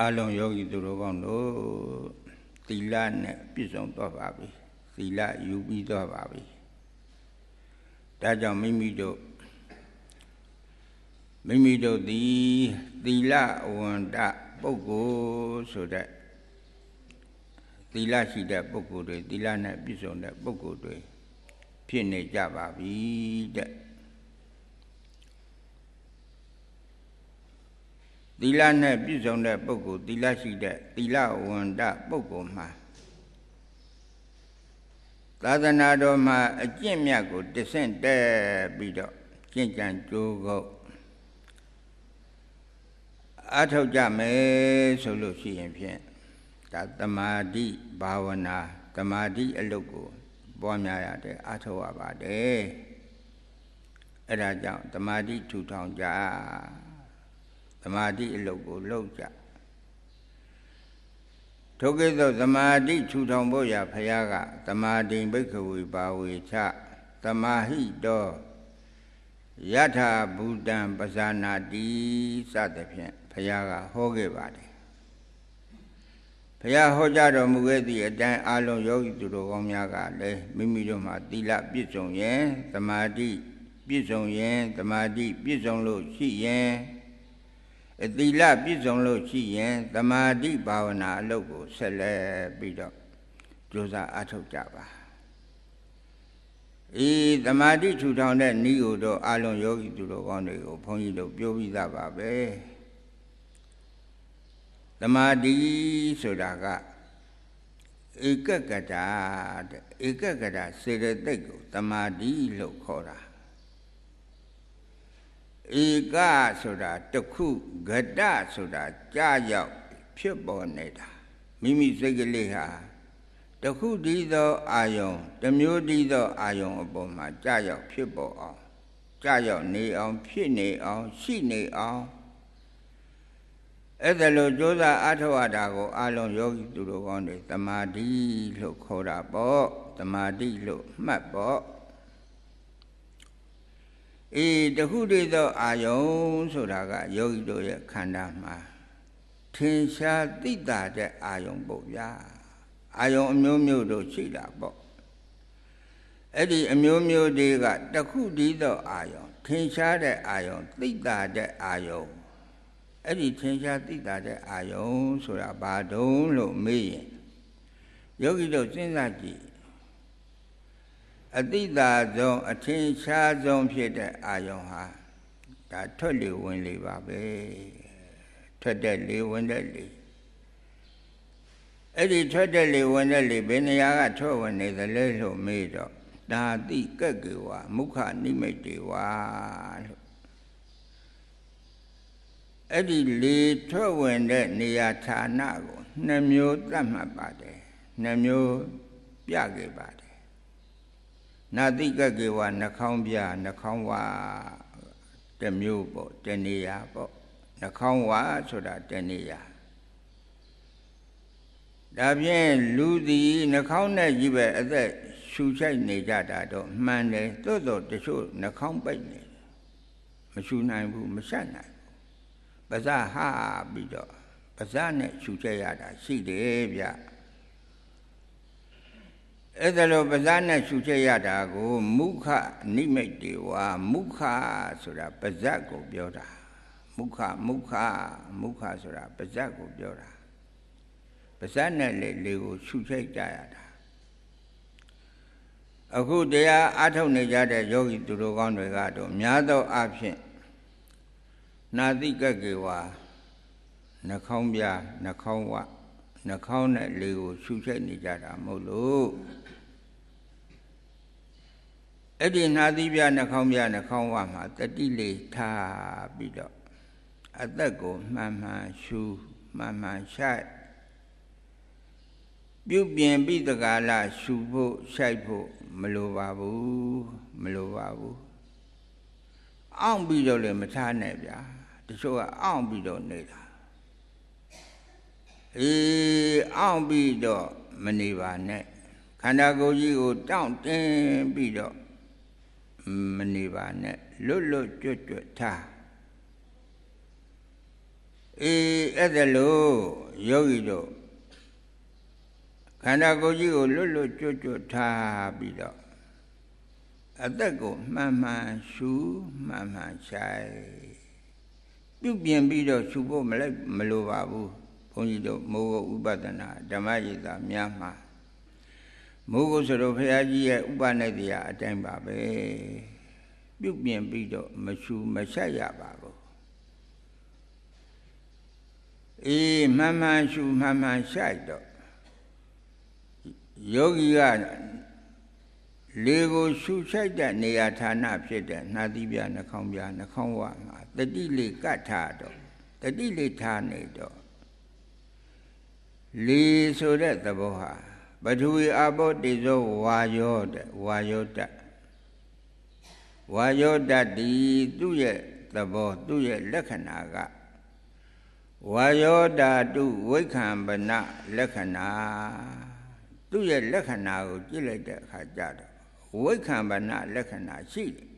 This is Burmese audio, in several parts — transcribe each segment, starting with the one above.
အလုံးယောဂီသူတော်ကောင်းတို့သီလနဲ့ပြည့်စုံသွားပါပြီသီလယူပြီးသွားပါပြီဒါကြောင့်မိမိတို့မိမိတို့သည်သီလဝန္တပုဂ္ဂိုလ်ဆိုတဲ့သီလရှိတဲ့ပုဂ္ဂိုလ်တွေသီလနဲ့ပြည့်စုံတဲ့ပုဂ္ဂိုလ်တွေဖြစ်နေကြပါပြီတဲ့ သီလနဲ့ပြည့်စုံတဲ့ပုဂ္ဂိုလ်သီလရှိတဲ့သီလဝန္တပုဂ္ဂိုလ်မှာသာသနာတော်မှာအကျင့်မြတ်ကိုတဆင့်တက်ပြီးတော့ကျင့်ကြံကြိုးကုပ်အထောက်ကြမယ်ဆိုလို့ရှိရင်ဖြင့်ဒါတမာတိဘာဝနာတမာတိအလုပ်ကိုပွားများရတယ်အထောက်ရပါတယ်အဲ့ဒါကြောင့်တမာတိထူထောင်ကြ သမာဓိအလုပ်ကိုလုပ်ကြထိုကိသောသမာဓိထူထောင်ဖို့ရာဖရာကသမာဓိဘိက္ခဝေပါဝေချသမာဟိတောယထာဘူတံပဇာနာတိစသဖြင့်ဖရာကဟောခဲ့ပါတယ်ဖရာဟောကြားတော်မူခဲ့သည့်အတိုင်းအလုံးယောဂီသူတော်ကောင်းများကလည်းမိမိတို့မှာသီလပြည့်စုံရင်သမာဓိပြည့်စုံရင်သမာဓိပြည့်စုံလို့ရှိရင် အသီလပြည့်စုံလို့ရှိရင်သမာဓိဘာဝနာအလုပ်ကိုဆက်လက်ပြီးတော့ကြိုးစားအားထုတ်ကြပါအေးသမာဓိထူထောင်တဲ့ဤကိုတော့အလုံးယောဂီသူတော်ကောင်းတွေကိုဘုန်းကြီးတို့ပြောပြီးသားပါပဲသမာဓိဆိုတာကဧကကတာတဲ့ဧကကတာစေတသိက်ကိုသမာဓိလို့ခေါ်တာ ဧကဆိုတာတခုဂတဆိုတာကြာရောက်ဖြစ်ပေါ်နေတာမိမိစိတ်ကလေးဟာတခုတည်းသောအာယုံတစ်မျိုးတည်းသောအာယုံအပေါ်မှာကြာရောက်ဖြစ်ပေါ်အောင်ကြာရောက်နေအောင်ဖြစ်နေအောင်ရှိနေအောင်အဲ့ဒါလို့ကြိုးစားအထောက်အတာကိုအလုံးယောဂီသူတို့ကောင်းတွေတမာတိလို့ခေါ်တာပေါ့တမာတိလို့မှတ်ပေါ့ အေးတခုတည်းသောအာယုံဆိုတာကယောဂီတို့ရဲ့ခန္ဓာမှာထင်ရှားသိတာတဲ့အာယုံပေါ့ဗျာအာယုံအမျိုးမျိုးတို့ရှိတာပေါ့အဲ့ဒီအမျိုးမျိုးတွေကတခုတည်းသောအာယုံထင်ရှားတဲ့အာယုံသိတာတဲ့အာယုံအဲ့ဒီထင်ရှားသိတာတဲ့အာယုံဆိုတာဘာတုံးလို့မေးရင်ယောဂီတို့စဉ်းစားကြည့် အတိတာဆုံးအထင်ရှားဆုံးဖြစ်တဲ့အာယုံဟာဒါထွက်လေဝင်လေပါပဲထွက်တဲ့လေဝင်တဲ့လေအဲ့ဒီထွက်တဲ့လေဝင်တဲ့လေဘယ်နေရာကထွက်ဝင်နေသလဲလို့မေးတော့ဒါတိကက်ကေဝမုခနိမိတ်တေဝလို့အဲ့ဒီလေထွက်ဝင်တဲ့နေရာဌာနကိုနှမျိုးသတ်မှတ်ပါတယ်နှမျိုးပြခဲ့ပါတယ် နာတိကကေဝနှခေါင်းပြနှခေါင်းဝတမျိုးပေါ့တနေရာပေါ့နှခေါင်းဝဆိုတာတနေရာဒါဖြင့်လူသည်နှခေါင်းနဲ့ကြီးပဲအသက်ရှူချိုက်နေကြတာတော့မှန်တယ်သို့တော့တချို့နှခေါင်းပိတ်နေမရှူနိုင်ဘူးမဆက်နိုင်ဘူးပါးစပ်ဟာပြီးတော့ပါးစပ်နဲ့ရှူချိုက်ရတာရှိတယ်ဗျ အဲ့ဒါလိုပါးစပ်နဲ့ရှုချက်ရတာကိုမုခနိမိတ်တေဝါမုခဆိုတာပါးစပ်ကိုပြောတာမုခမုခမုခဆိုတာပါးစပ်ကိုပြောတာပါးစပ်နဲ့လေလေကိုရှုချက်ကြရတာအခုတရားအထုတ်နေကြတဲ့ယောဂီသူတို့ကောင်းတွေကတော့များသောအားဖြင့်နာတိကကေဝါနှာခေါင်းပြနှာခေါင်းဝနှာခေါင်းနဲ့လေကိုရှုချက်နေကြတာမဟုတ်လို့ အဲ့ဒီနာသီးပြနှာခေါင်းပြနှာခေါင်းဝမှာတတိလေးထားပြီးတော့အသက်ကိုမှန်မှန်ရှုမှန်မှန်ရှိုက်ပြုပြင်ပြီးတကာလရှုဖို့ရှိုက်ဖို့မလိုပါဘူးမလိုပါဘူးအောင့်ပြီးတော့လည်းမထားနဲ့ဗျာတချို့ကအောင့်ပြီးတော့နေတာအေးအောင့်ပြီးတော့မနေပါနဲ့ခန္ဓာကိုယ်ကြီးကိုတောင့်တင်းပြီးတော့ မနေပါနဲ့လွတ်လွတ်ကျွတ်ကျွတ်ထားအေးအဲ့ဒါလို့ယောဂီတို့ခန္ဓာကိုယ်ကြီးကိုလွတ်လွတ်ကျွတ်ကျွတ်ထားပြီးတော့အသက်ကိုမှန်မှန်ရှုမှန်မှန်ရှိုက်ပြုပြင်ပြီးတော့ရှုဖို့မလိုက်မလိုပါဘူးဘုန်းကြီးတို့မိုးကိုဥပဒနာဓမ္မရိတာများမှာ မိုးကိုဆိုတော့ဘုရားကြီးရဲ့ဥပနိဒေယအတိုင်းပါပဲပြုပြင်ပြီးတော့မရှုမရှိုက်ရပါဘူးအေးမှန်မှန်ရှုမှန်မှန်ရှိုက်တော့ယောဂီကလေကိုရှုရှိုက်တဲ့နေရာဌာနဖြစ်တဲ့နှာသီးပြနှာခေါင်းပြနှာခေါင်းဝမှာတတိလေးကတ်ထားတော့တတိလေးထားနေတော့လေဆိုတဲ့သဘောဟာ ပထဝီအဘောတိဇောဝါယောတဲ့ဝါယောတဝါယောတဒီသူ့ရဲ့သဘောသူ့ရဲ့လက္ခဏာကဝါယောဓာတုဝိခံပနလက္ခဏာသူ့ရဲ့လက္ခဏာကိုကြည့်လိုက်တဲ့အခါကျတော့ဝိခံပနလက္ခဏာရှိတယ်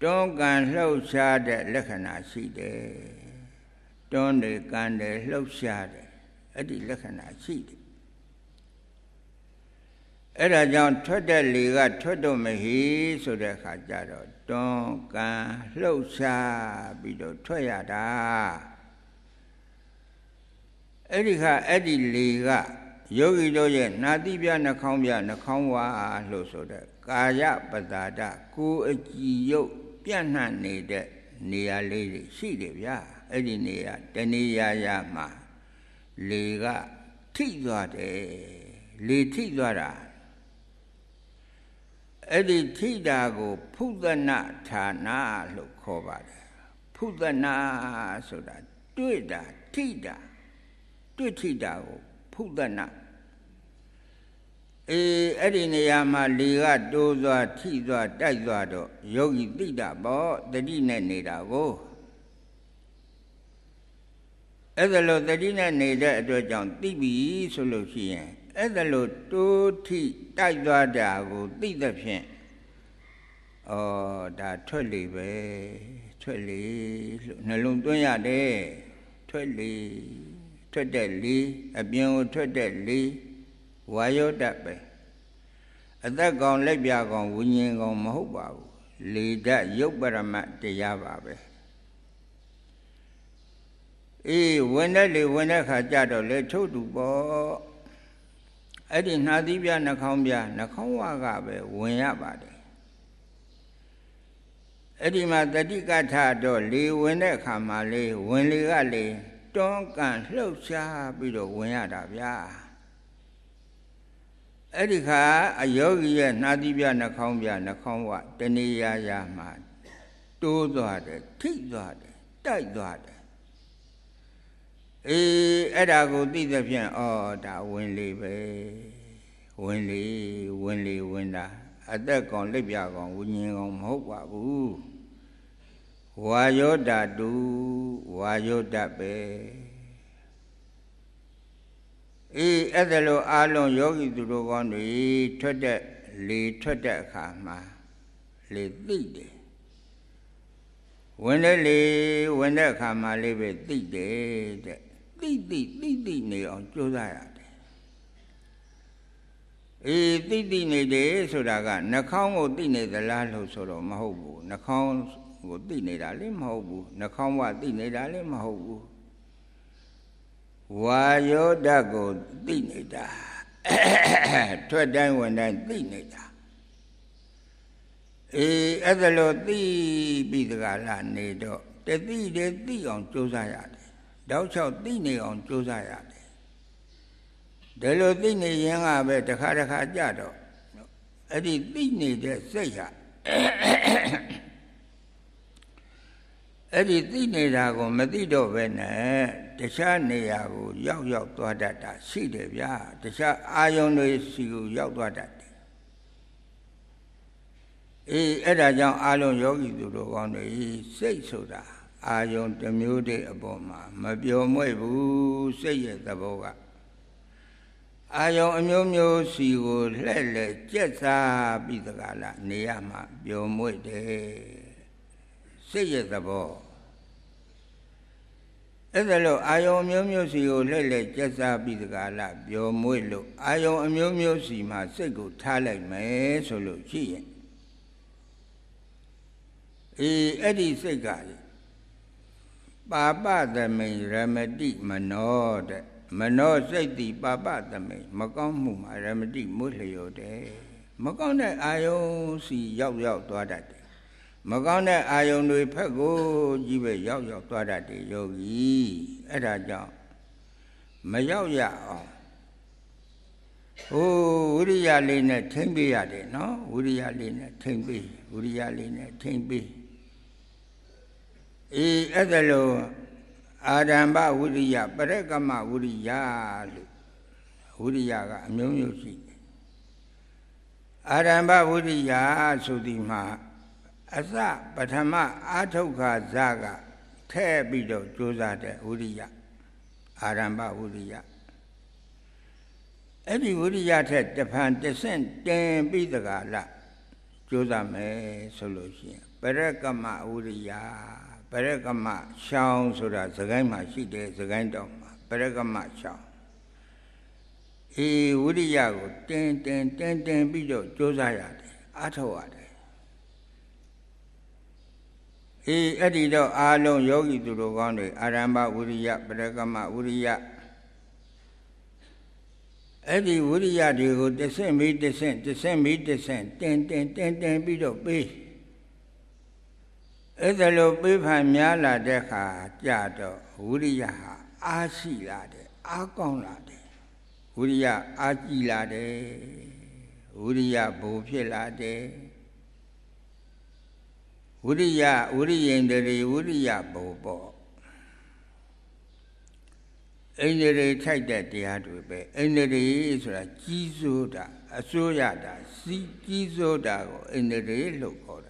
တွန်းကန်လှုပ်ရှားတဲ့လက္ခဏာရှိတယ်တွန်းတယ်ကန်တယ်လှုပ်ရှားတယ်အဲ့ဒီလက္ခဏာရှိတယ် အဲ့ဒါကြောင့်ထွက်တဲ့လေကထွက်တော့မဟိဆိုတဲ့အခါကျတော့တွန်းကန်လှုပ်ရှားပြီးတော့ထွက်ရတာအဲ့ဒီခါအဲ့ဒီလေကယောဂီတို့ရဲ့နာတိပြနှာခေါင်းပြနှာခေါင်းဝါလို့ဆိုတဲ့ကာယပတာဒကိုယ်အကြည်ရုပ်ပြန့်နှံ့နေတဲ့နေရာလေးတွေရှိတယ်ဗျာအဲ့ဒီနေရာတနေရာရာမှာလေကထိသွားတယ်လေထိသွားတာ အဲ့ဒီထိတာကိုဖုဒနာဌာနလို့ခေါ်ပါတယ်ဖုဒနာဆိုတာတွေ့တာထိတာတွေ့ထိတာကိုဖုဒနာအေးအဲ့ဒီနေရာမှာလေကတိုးသွားထိသွားတိုက်သွားတော့ယောဂီသိတာပေါ့တတိနဲ့နေတာကိုအဲ့ဒါလို့တတိနဲ့နေတဲ့အတွက်ကြောင့်သိပြီဆိုလို့ရှိရင် အဲ့ဒါလို့တိုးထိတိုက်သွားတာကိုသိတဲ့ဖြင့်ဩဒါထွက်လေပဲထွက်လေလို့နှလုံးသွင်းရတယ်ထွက်လေထွက်တဲ့လေအပြင်ကိုထွက်တဲ့လေဝါယောတတ်ပဲအသက်ကောင်လက်ပြကောင်ဝိညာဉ်ကောင်မဟုတ်ပါဘူးလေဓာတ်ရုပ်ပရမတ်တရားပါပဲအေးဝင်တဲ့လေဝင်တဲ့ခါကြတော့လေထုတ်တူပေါ့ အဲ့ဒီနှာသီးပြနှာခေါင်းပြနှာခေါင်းဝါကပဲဝင်ရပါတယ်အဲ့ဒီမှာတတိကထတော့လေဝင်တဲ့အခါမှာလေဝင်လေကလေတွန်းကန်လှုပ်ရှားပြီးတော့ဝင်ရတာဗျာအဲ့ဒီခါအယောဂီရဲ့နှာသီးပြနှာခေါင်းပြနှာခေါင်းဝတဏှာရာမှာတိုးသွားတယ်ထိသွားတယ်တိုက်သွားတယ် အေးအဲ့ဒါကိုသိသဖြင့်ဩဒါဝင်လေပဲဝင်လေဝင်လေဝင်တာအသက်ကောင်လက်ပြကောင်ဝิญဉ်ကောင်မဟုတ်ပါဘူးဝါယောဓာတုဝါယောဓာတ်ပဲအေးအဲ့ဒါလိုအာလုံးယောဂီသူတို့ကောင်းတွေထွက်တဲ့လေထွက်တဲ့အခါမှာလေသိတယ်ဝင်တဲ့လေဝင်တဲ့အခါမှာလေးပဲသိတယ်တဲ့ သိသိသိသိနေအောင်ကြိုးစားရတယ်အေးသိသိနေတယ်ဆိုတာကနှာခေါင်းကိုသိနေသလားလို့ဆိုတော့မဟုတ်ဘူးနှာခေါင်းကိုသိနေတာလည်းမဟုတ်ဘူးနှာခေါင်းကသိနေတာလည်းမဟုတ်ဘူးဝါယောဓာတ်ကိုသိနေတာထွက်တိုင်းဝင်တိုင်းသိနေတာအေးအဲ့ဒါလို့သိပြီးတကလားနေတော့တသိတယ်သိအောင်ကြိုးစားရတယ် တောက်လျှောက်သိနေအောင်ကြိုးစားရတယ်ဒါလို့သိနေရင်ကပဲတစ်ခါတစ်ခါကြတော့အဲ့ဒီသိနေတဲ့စိတ်ဟာအဲ့ဒီသိနေတာကိုမသိတော့ပဲနဲ့တခြားနေရာကိုရောက်ရောက်သွားတတ်တာရှိတယ်ဗျာတခြားအာယုန်တွေစီကိုရောက်သွားတတ်တယ်အေးအဲ့ဒါကြောင့်အာလုံးယောဂီသူတို့ကောင်းတွေစိတ်ဆိုတာ အာယုန်တစ်မျိုးတည်းအပေါ်မှာမပြောမွဲ့ဘူးစိတ်ရဲ့သဘောကအာယုံအမျိုးမျိုးစီကိုလှဲ့လှဲ့ကြက်စားပြီးတကလားနေရမှာပျော်မွေ့တယ်စိတ်ရဲ့သဘောအဲ့ဒါလို့အာယုံအမျိုးမျိုးစီကိုလှည့်လှည့်ကျက်စားပြီးတကားလားပျော်မွေ့လို့အာယုံအမျိုးမျိုးစီမှာစိတ်ကိုထားလိုက်မယ်ဆိုလို့ရှိရင်အေးအဲ့ဒီစိတ်က ပါပသမိန်ရမတိမနောတဲ့မနောစိတ်တိပါပသမိန်မကောင်းမှုမှာရမတိမွတ်လျော်တယ်မကောင်းတဲ့အာယုံစီရောက်ရောက်သွားတတ်တယ်မကောင်းတဲ့အာယုံတွေဖက်ကိုကြီးပဲရောက်ရောက်သွားတတ်တယ်ယောဂီအဲ့ဒါကြောင့်မရောက်ရအောင်ဟိုဝိရိယလေးနဲ့ထိမ့်ပေးရတယ်နော်ဝိရိယလေးနဲ့ထိမ့်ပေးဝိရိယလေးနဲ့ထိမ့်ပေး အေးအဲ့ဒါလို့အာရမ္ဗဝိရိယပရကမဝိရိယလို့ဝိရိယကအမျိုးမျိုးရှိတယ်အာရမ္ဗဝိရိယဆိုဒီမှာအစပထမအာထုတ်ခါဇကထဲ့ပြီးတော့ကြိုးစားတဲ့ဝိရိယအာရမ္ဗဝိရိယအဲ့ဒီဝိရိယထက်တဖန်တဆင့်တင်ပြီးတကားလားကြိုးစားမယ်ဆိုလို့ရှိရင်ပရကမဝိရိယ ပရကမရှောင်းဆိုတာသခိုင်းမှာရှိတယ်သခိုင်းတော်မှာပရကမရှောင်းအေးဝိရိယကိုတင်းတင်းတင်းတင်းပြီးတော့ကြိုးစားရတယ်အားထုတ်ရတယ်အေးအဲ့ဒီတော့အာလုံးယောဂီသူတို့ကောင်းတွေအာရမ္ဗဝိရိယပရကမဝိရိယအဲ့ဒီဝိရိယတွေကိုတဆင့်ပြီးတဆင့်တဆင့်ပြီးတဆင့်တင်းတင်းတင်းတင်းပြီးတော့ပေး အဲ့ဒါလိုပေးဖန်များလာတဲ့ခါကြတော့ဝိရိယဟာအားရှိလာတယ်အားကောင်းလာတယ်ဝိရိယအားကြည်လာတယ်ဝိရိယဘိုလ်ဖြစ်လာတယ်ဝိရိယဝိရိယင်တရေဝိရိယဘိုလ်ပေါ့အိန္ဒြေထိုက်တဲ့တရားတွေပဲအိန္ဒြေဆိုတာကြီးစိုးတာအစိုးရတာစီးကြီးစိုးတာကိုအိန္ဒြေလို့ခေါ်တယ်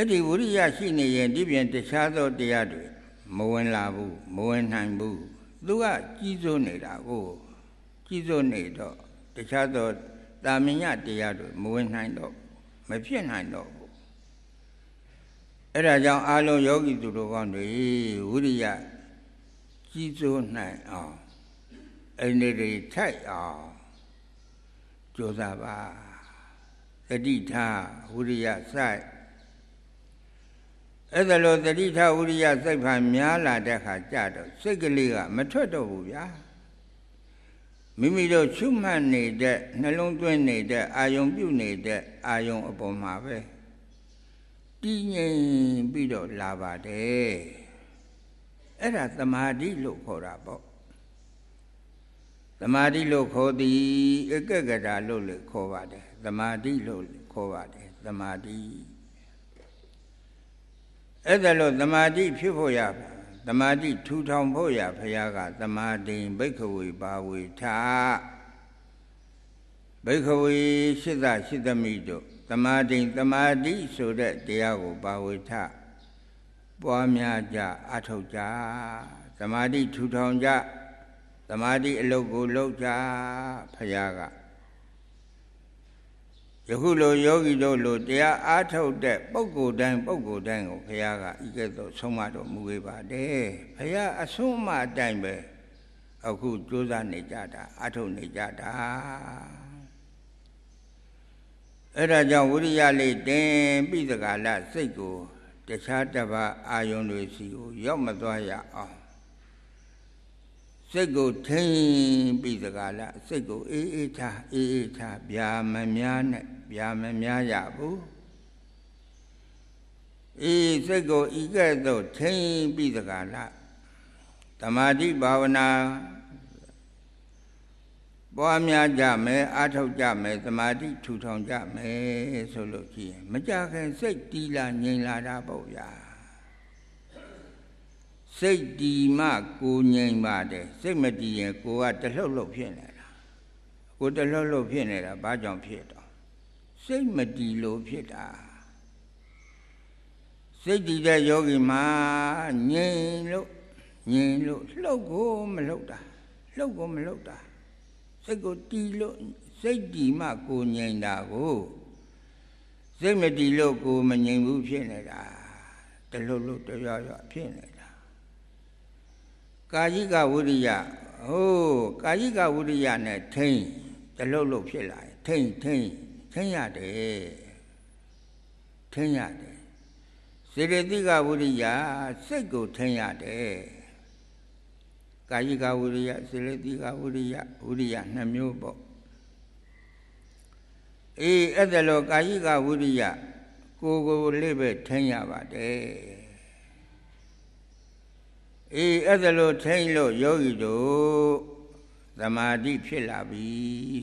အဲ့ဒီဝိရိယရှိနေရင်ဒီပြင်တခြားသောတရားတွေမဝင်လာဘူးမဝင်နိုင်ဘူးသူကကြီးစိုးနေတာကိုကြီးစိုးနေတော့တခြားသောတာမညတရားတွေမဝင်နိုင်တော့မဖြစ်နိုင်တော့ဘူးအဲ့ဒါကြောင့်အာလုံးယောဂီသူတို့ကောင်းတွေဝိရိယကြီးစိုးနိုင်အောင်အိန္ဒြေထိုက်အောင်ကြိုးစားပါတတိထားဝိရိယစိုက် အဲ့ဒါလို့တတိထဝိရိယစိတ်ဖန်များလာတဲ့ခါကြတော့စိတ်ကလေးကမထွက်တော့ဘူးဗျာမိမိတို့ရှုမှတ်နေတဲ့နှလုံးသွင်းနေတဲ့အာယုံပြုနေတဲ့အာယုံအပေါ်မှာပဲတည်ငြိမ်ပြီးတော့လာပါတယ်အဲ့ဒါသမာဓိလို့ခေါ်တာပေါ့သမာဓိလို့ခေါ်သည်ဧကဂတာလို့လည်းခေါ်ပါတယ်သမာဓိလို့ခေါ်ပါတယ်သမာဓိ အဲ့ဒါလို့သမာဓိဖြစ်ဖို့ရသမာဓိထူထောင်ဖို့ရဘုရားကသမာဓိဘိက္ခဝေပါဝေထဘိက္ခဝေရှိသရှိသမိတို့သမာဓိသမာဓိဆိုတဲ့တရားကိုပါဝေထပွားများကြအထောက်ကြသမာဓိထူထောင်ကြသမာဓိအလုပ်ကိုလုပ်ကြဘုရားက ယခုလိုယောဂီတို့လိုတရားအားထုတ်တဲ့ပုဂ္ဂိုလ်တိုင်းပုဂ္ဂိုလ်တိုင်းကိုဘုရားကဤကဲ့သို့ဆုံးမတော်မူခဲ့ပါတယ်ဘုရားအဆုံးအမအတိုင်းပဲအခုကြိုးစားနေကြတာအားထုတ်နေကြတာအဲ့ဒါကြောင့်ဝိရိယလေးတင်ပြီးသကာလစိတ်ကိုတခြားတစ်ပါးအာယုန်တွေစီကိုရောက်မသွားရအောင် စိတ်ကိုထိန်ပြီးသကာလစိတ်ကိုအေးအေးထားအေးအေးထားဗျာမများနဲ့ဗျာမများရဘူးအေးစိတ်ကိုဤကဲ့သို့ထိန်ပြီးသကာလသမာဓိဘာဝနာပွားများကြမယ်အားထုတ်ကြမယ်သမာဓိထူထောင်ကြမယ်ဆိုလို့ရှိရင်မကြခင်စိတ်တီးလာငြိမ်လာတာပေါ့ဗျာ စိတ်တီမှကိုငြိမ်ပါတယ်စိတ်မတီရင်ကိုကတလှုပ်လှုပ်ဖြစ်နေတာကိုတလှုပ်လှုပ်ဖြစ်နေတာဘာကြောင့်ဖြစ်တော့စိတ်မတီလို့ဖြစ်တာစိတ်တည်တဲ့ယောဂီမှာငြိမ်လို့ငြိမ်လို့လှုပ်ကိုမလှုပ်တာလှုပ်ကိုမလှုပ်တာစိတ်ကိုတီလို့စိတ်တီမှကိုငြိမ်တာကိုစိတ်မတီလို့ကိုမငြိမ်ဘူးဖြစ်နေတာတလှုပ်လှုပ်တရွရွဖြစ်နေတာ ကာယိကဝိရိယဟိုးကာယိကဝိရိယနဲ့ထိမ့်တလုတ်လုတ်ဖြစ်လာရင်ထိမ့်ထိမ့်ထိမ့်ရတယ်ထိမ့်ရတယ်စေတသိကဝိရိယစိတ်ကိုထိမ့်ရတယ်ကာယိကဝိရိယစေတသိကဝိရိယဝိရိယနှစ်မျိုးပေါ့အေးအဲ့ဒါလို့ကာယိကဝိရိယကိုယ်ကိုလေးပဲထိမ့်ရပါတယ် အေးအဲ့ဒါလို့ထိမ့်လို့ယောဂီတို့သမာဓိဖြစ်လာပြီ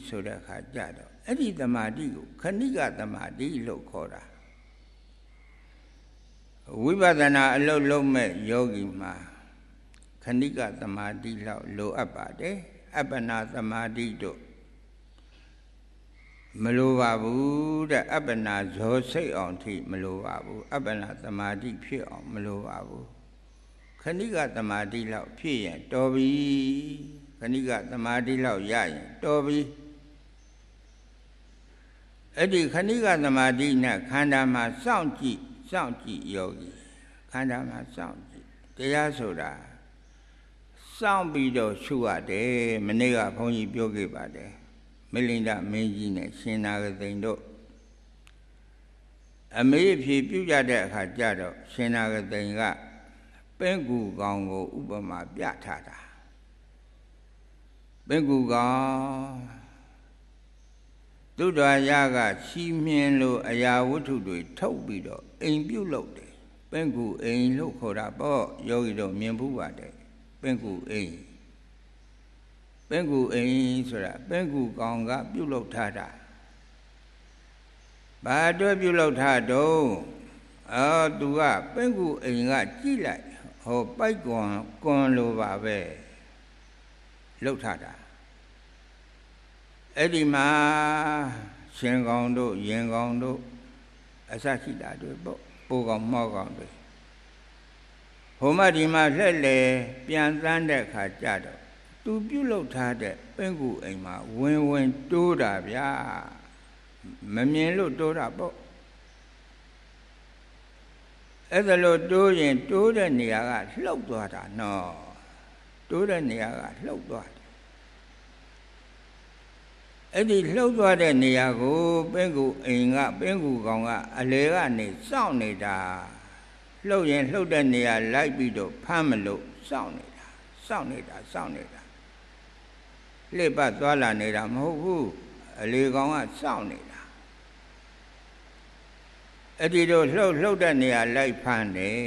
ဆိုတဲ့အခါကြတော့အဲ့ဒီသမာဓိကိုခဏိကသမာဓိလို့ခေါ်တာဝိပဿနာအလုပ်လုပ်မဲ့ယောဂီမှာခဏိကသမာဓိလောက်လိုအပ်ပါတယ်အပ္ပနာသမာဓိတို့မလိုပါဘူးတဲ့အပ္ပနာဇောစိတ်အောင်ထိမလိုပါဘူးအပ္ပနာသမာဓိဖြစ်အောင်မလိုပါဘူး ခဏိကသမာဓိလောက်ဖြစ်ရင်တော်ပြီခဏိကသမာဓိလောက်ရရင်တော်ပြီအဲ့ဒီခဏိကသမာဓိနဲ့ခန္ဓာမှာစောင့်ကြည့်စောင့်ကြည့်ယောဂီခန္ဓာမှာစောင့်ကြည့်တရားဆိုတာစောင့်ပြီးတော့ရှုရတယ်မနေ့ကဘုန်းကြီးပြောခဲ့ပါတယ်မိလိန္ဒမင်းကြီးနဲ့ရှင်နာဂသိန်တို့အမေးဖြေပြုကြတဲ့အခါကျတော့ရှင်နာဂသိန်က ပင်ကူကောင်ကိုဥပမာပြထားတာပင်ကူကောင်သူတော်ရကချီးမြင်လို့အရာဝတ္ထုတွေထုတ်ပြီးတော့အိမ်ပြုတ်လုပ်တယ်ပင်ကူအိမ်လို့ခေါ်တာပေါ့ယောဂီတို့မြင်ဘူးပါတယ်ပင်ကူအိမ်ပင်ကူအိမ်ဆိုတာပင်ကူကောင်ကပြုတ်လုပ်ထားတာဘာအတွက်ပြုတ်လုပ်ထားတော့အော်သူကပင်ကူအိမ်ကကြည့်လိုက် ဟောပိုက်ကွန်ကွန်လိုပါပဲလှုပ်ထားတာအဲ့ဒီမှာရှင်ကောင်တို့ရင်ကောင်တို့အစရှိတာတွေပေါ့ပိုးကောင်မော့ကောင်တွေဟိုမှဒီမှာလှက်လေပြန်သန်းတဲ့ခါကြတော့သူပြုတ်လောက်ထားတဲ့ပင့်ကူအိမ်မှာဝင်ဝင်တိုးတာဗျာမမြင်လို့တိုးတာပေါ့ အဲ့ဒါလို့တိုးရင်တိုးတဲ့နေရာကလှုပ်သွားတာနော်တိုးတဲ့နေရာကလှုပ်သွားတယ်အဲ့ဒီလှုပ်သွားတဲ့နေရာကိုပင့်ကူအိမ်ကပင့်ကူကောင်ကအလေကနေစောင့်နေတာလှုပ်ရင်လှုပ်တဲ့နေရာလိုက်ပြီးတော့ဖမ်းမလို့စောင့်နေတာစောင့်နေတာစောင့်နေတာလှစ်ပတ်သွားလာနေတာမဟုတ်ဘူးအလေကောင်ကစောင့်နေတာ အဲ့ဒီတော့လှုပ်လှုပ်တဲ့နေရာလိုက်ဖမ်းတယ်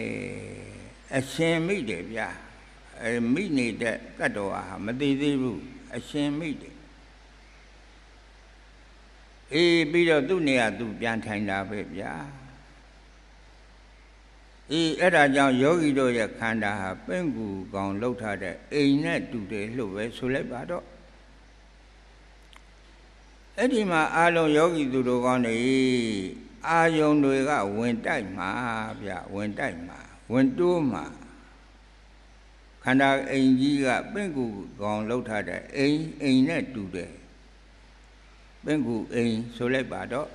အရှင်မိတယ်ဗျာအဲမိနေတဲ့တတ္တဝါဟာမသိသေးဘူးအရှင်မိတယ်အေးပြီးတော့သူ့နေရာသူပြန်ထိုင်တာပဲဗျာအေးအဲ့ဒါကြောင့်ယောဂီတို့ရဲ့ခန္ဓာဟာပင့်ကူကောင်လှုပ်ထားတဲ့အိမ်နဲ့တူတယ်လို့ပဲဆိုလိုက်ပါတော့အဲ့ဒီမှာအာလုံးယောဂီသူတို့ကောင်းနေ အာယုံတွေကဝင်တိုက်မှာဗျဝင်တိုက်မှာဝင်တိုးမှာခန္ဓာအိမ်ကြီးကပင့်ကူကောင်လှုပ်ထားတဲ့အိမ်အိမ်နဲ့တူတယ်ပင့်ကူအိမ်ဆိုလိုက်ပါတော့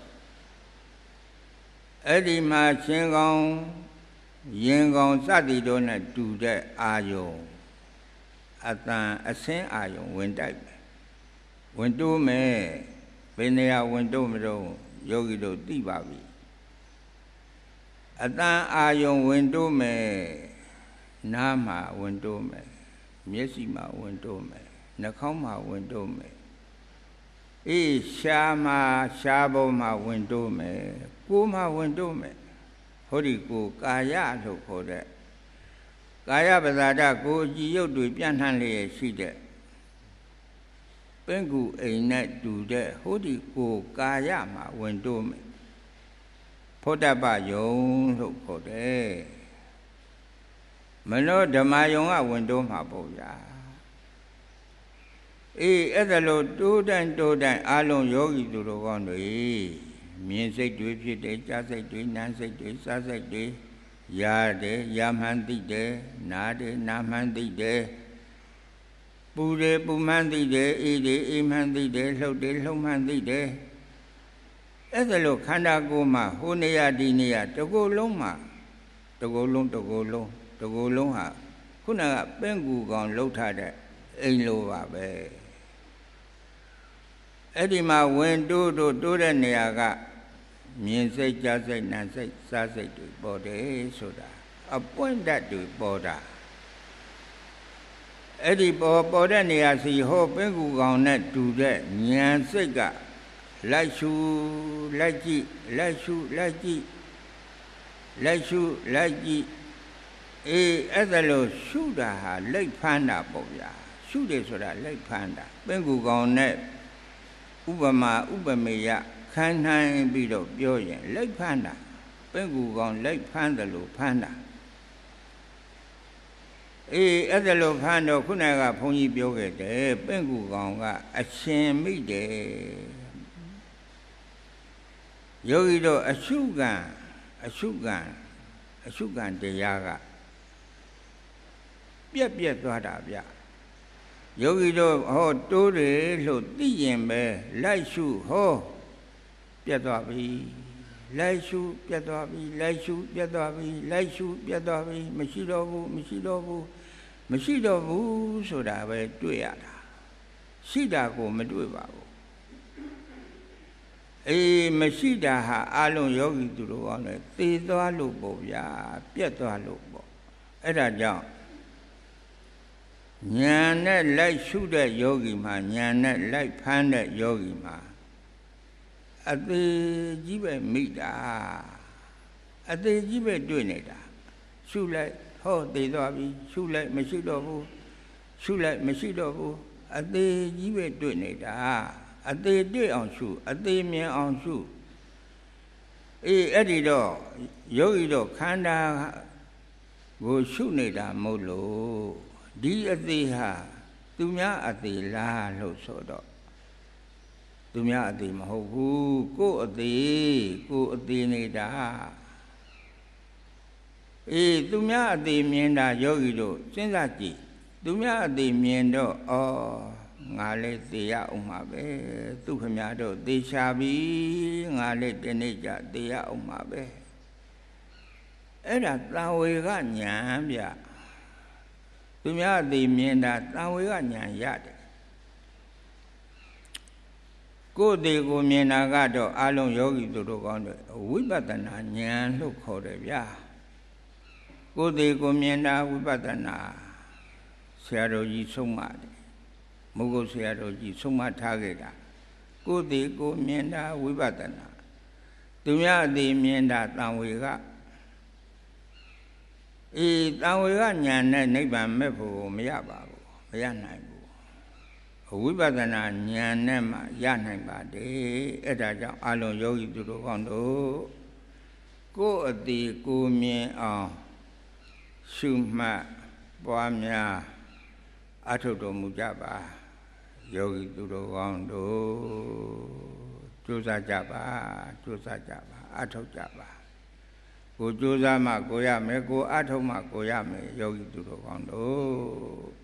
အဲ့ဒီမှာရှင်ကောင်ရင်ကောင်စသည်တို့နဲ့တူတဲ့အာယုံအတန်အစင်းအာယုံဝင်တိုက်မယ်ဝင်တိုးမယ်ဘယ်နေရာဝင်တိုးမလို့ ယောဂီတို့သိပါပြီအတန်အာယုံဝင်တိုးမယ်နားမှာဝင်တိုးမယ်မျက်စိမှာဝင်တိုးမယ်နှာခေါင်းမှာဝင်တိုးမယ်အေးရှားမှာရှားပေါ်မှာဝင်တိုးမယ်ကိုယ်မှာဝင်တိုးမယ်ဟောဒီကိုကာယလို့ခေါ်တဲ့ကာယပဇာတကိုအကြည်ရုပ်တွေပြန့်နှံ့လျက်ရှိတဲ့ ပင်ကူအိမ်နဲ့တူတဲ့ဟောဒီကိုကာယမှာဝင်တိုးမယ်ဖောတပယုံလို့ခေါ်တယ်မနောဓမ္မယုံကဝင်တိုးမှာပေါ့ဗျာအေးအဲ့ဒါလို့တိုးတိုင်းတိုးတိုင်းအလုံးယောဂီသူတို့ကောင်းတွေမြင်စိတ်တွေဖြစ်တယ်ကြားစိတ်တွေနားစိတ်တွေစားစိတ်တွေရတယ်ရမှန်သိတယ်နားတယ်နားမှန်သိတယ် ပူတယ်ပူမှန်သိတယ်အေးတယ်အေးမှန်သိတယ်လှုပ်တယ်လှုပ်မှန်သိတယ်အဲ့ဒါလို့ခန္ဓာကိုယ်မှာဟိုနေရာဒီနေရာတကူလုံးမှာတကူလုံးတကူလုံးတကူလုံးဟာခုနကပင့်ကူကောင်လှုပ်ထားတဲ့အိမ်လိုပါပဲအဲ့ဒီမှာဝင်တိုးတို့တိုးတဲ့နေရာကမြင်စိတ်ကြားစိတ်နာစိတ်စားစိတ်တွေပေါ်တယ်ဆိုတာအပွင့်တတ်တွေပေါ်တာ အဲ့ဒီပေါ်ပေါ်တဲ့နေရာစီဟောပင့်ကူကောင်နဲ့တူတဲ့ဉာဏ်စိတ်ကလိုက်ရှုလိုက်ကြည့်လိုက်ရှုလိုက်ကြည့်လိုက်ရှုလိုက်ကြည့်အေးအဲ့ဒါလို့ရှုတာဟာလက်ဖမ်းတာပေါ့ဗျာရှုတယ်ဆိုတာလက်ဖမ်းတာပင့်ကူကောင်နဲ့ဥပမာဥပမေယခန်းနှိုင်းပြီးတော့ပြောရင်လက်ဖမ်းတာပင့်ကူကောင်လက်ဖမ်းတယ်လို့ဖမ်းတာ အေးအဲ့ဒါလို့ဖမ်းတော့ခုနကဘုန်းကြီးပြောခဲ့တယ်ပင့်ကူကောင်ကအရှင်မိတယ်ယောဂီတို့အရှုခံအရှုခံအရှုခံတရားကပြက်ပြက်သွားတာဗျယောဂီတို့ဟောတိုးတယ်လို့သိရင်ပဲလိုက်ရှုဟောပြက်သွားပြီ လိုက်ရှုပြက်သွားပြီလိုက်ရှုပြက်သွားပြီလိုက်ရှုပြက်သွားပြီမရှိတော့ဘူးမရှိတော့ဘူးမရှိတော့ဘူးဆိုတာပဲတွေ့ရတာရှိတာကိုမတွေ့ပါဘူးအေးမရှိတာဟာအလုံးယောဂီသူတို့ကောင်းတယ်သေသွားလို့ပေါ့ဗျာပြက်သွားလို့ပေါ့အဲ့ဒါကြောင့်ဉာဏ်နဲ့လိုက်ရှုတဲ့ယောဂီမှာဉာဏ်နဲ့လိုက်ဖမ်းတဲ့ယောဂီမှာ အသေးကြီးပဲမိတာအသေးကြီးပဲတွေ့နေတာရှုလိုက်ဟောသေးသွားပြီရှုလိုက်မရှိတော့ဘူးရှုလိုက်မရှိတော့ဘူးအသေးကြီးပဲတွေ့နေတာအသေးတွေ့အောင်ရှုအသေးမြင်အောင်ရှုအေးအဲ့ဒီတော့ယောဂီတော့ခန္ဓာကိုရှုနေတာမဟုတ်လို့ဒီအသေးဟာသူများအသေးလားလို့ဆိုတော့ သူများအသေးမဟုတ်ဘူးကိုယ်အသေးကိုယ်အသေးနေတာအေးသူများအသေးမြင်တာယောဂီတို့စဉ်းစားကြည့်သူများအသေးမြင်တော့ဩငါလည်းသေရအောင်မှာပဲသူခမရတို့သေချာပြီငါလည်းဒီနေ့ကျသေရအောင်မှာပဲအဲ့ဒါတန်ဝေကညာဗျသူများအသေးမြင်တာတန်ဝေကညာရတယ် ကိုယ်သေးကိုမြင်တာကတော့အလုံးယောဂီတို့ကောင်းတယ်ဝိပဿနာဉာဏ်လို့ခေါ်တယ်ဗျာကိုယ်သေးကိုမြင်တာဝိပဿနာဆရာတော်ကြီးဆုံးမတယ်မုဂုတ်ဆရာတော်ကြီးဆုံးမထားခဲ့တာကိုယ်တည်ကိုမြင်တာဝိပဿနာသူများအသေးမြင်တာတန်ဝေကအေးတန်ဝေကညာနဲ့နိဗ္ဗာန်မဲ့ဖို့မရပါဘူးမရနိုင်ဘူး ဝိပဿနာဉာဏ်နဲ့မှရနိုင်ပါတယ်အဲ့ဒါကြောင့်အလုံးယောဂီသူတို့ကောင်းတို့ကိုယ်အတိကိုမြင်အောင်ရှုမှတ်ပွားများအထုတ်တော်မူကြပါယောဂီသူတော်ကောင်းတို့ကြိုးစားကြပါကြိုးစားကြပါအထောက်ကြပါကိုကြိုးစားမှကိုရမယ်ကိုအထောက်မှကိုရမယ်ယောဂီသူတော်ကောင်းတို့